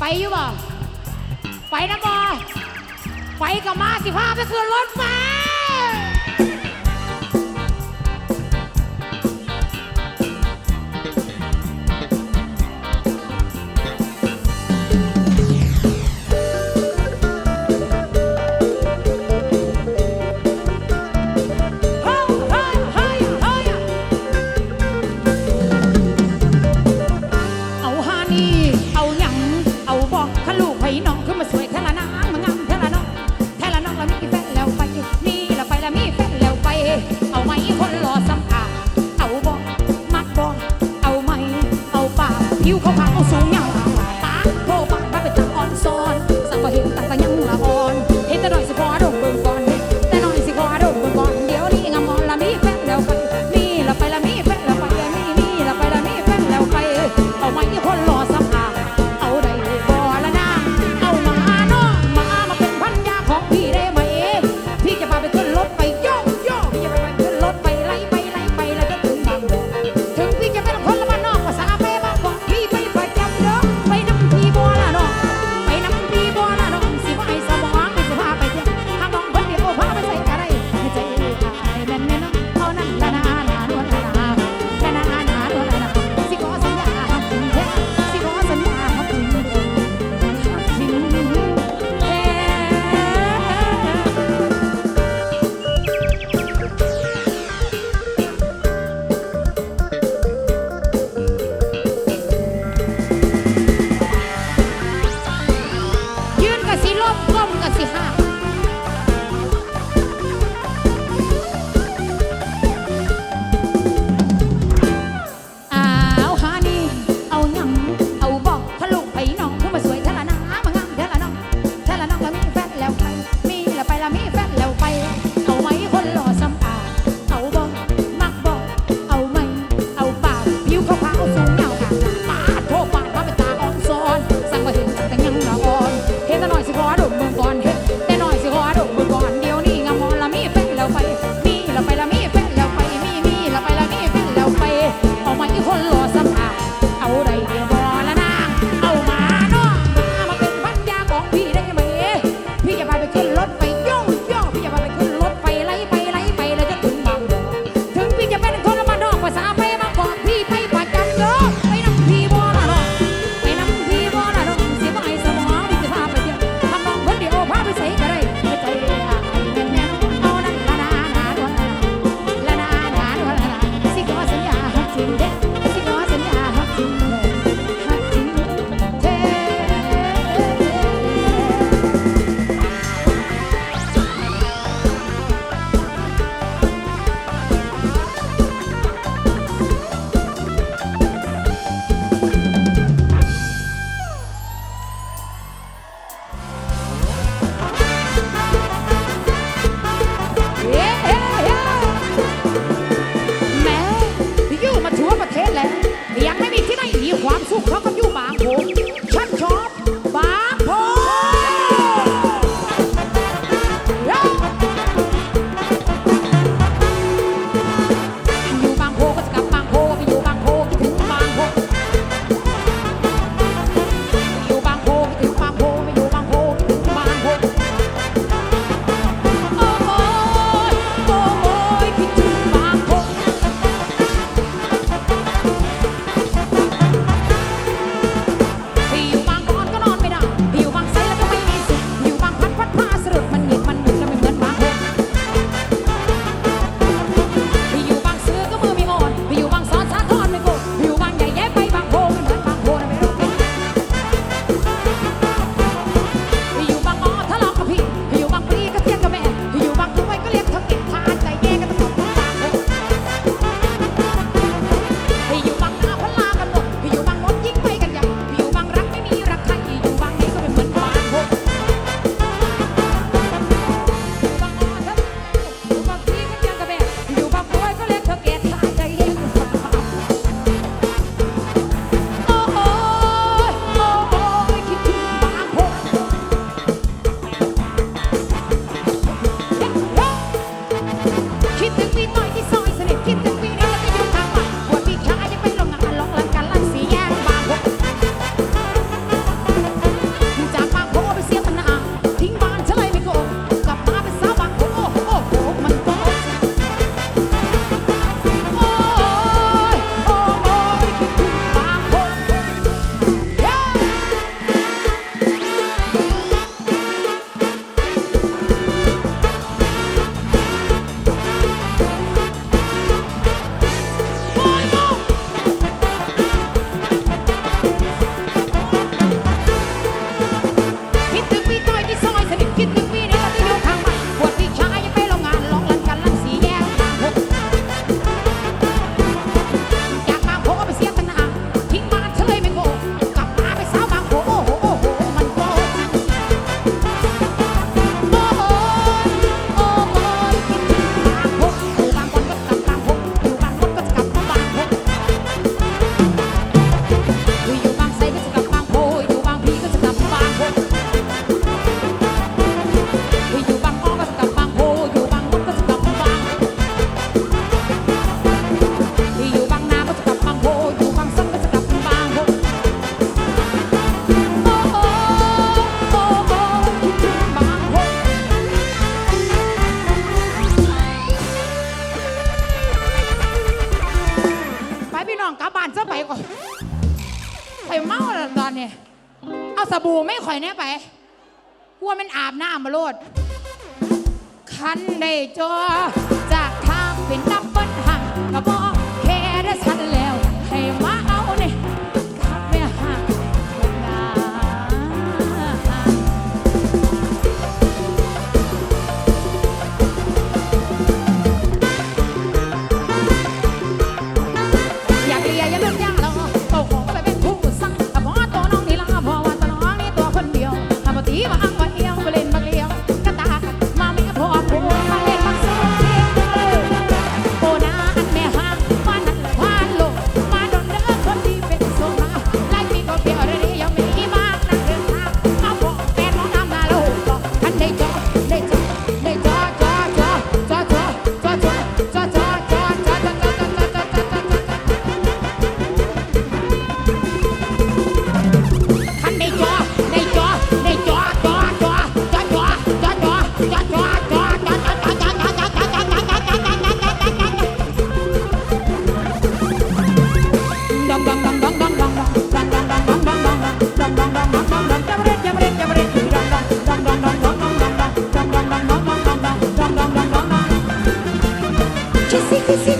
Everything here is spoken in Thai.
ไปอยู่บ่ ไปนะบ่ ไปกับมาสิพาไปคืนรถมา ข่อยเมาแล้วตอนนี้ เอาสบู่ไม่ข่อยแน่ไปกลัวมันอาบน้ำมาโลด คันได้จอจากทางเป็นนับเปิ้ลหังกระบอ Thank you.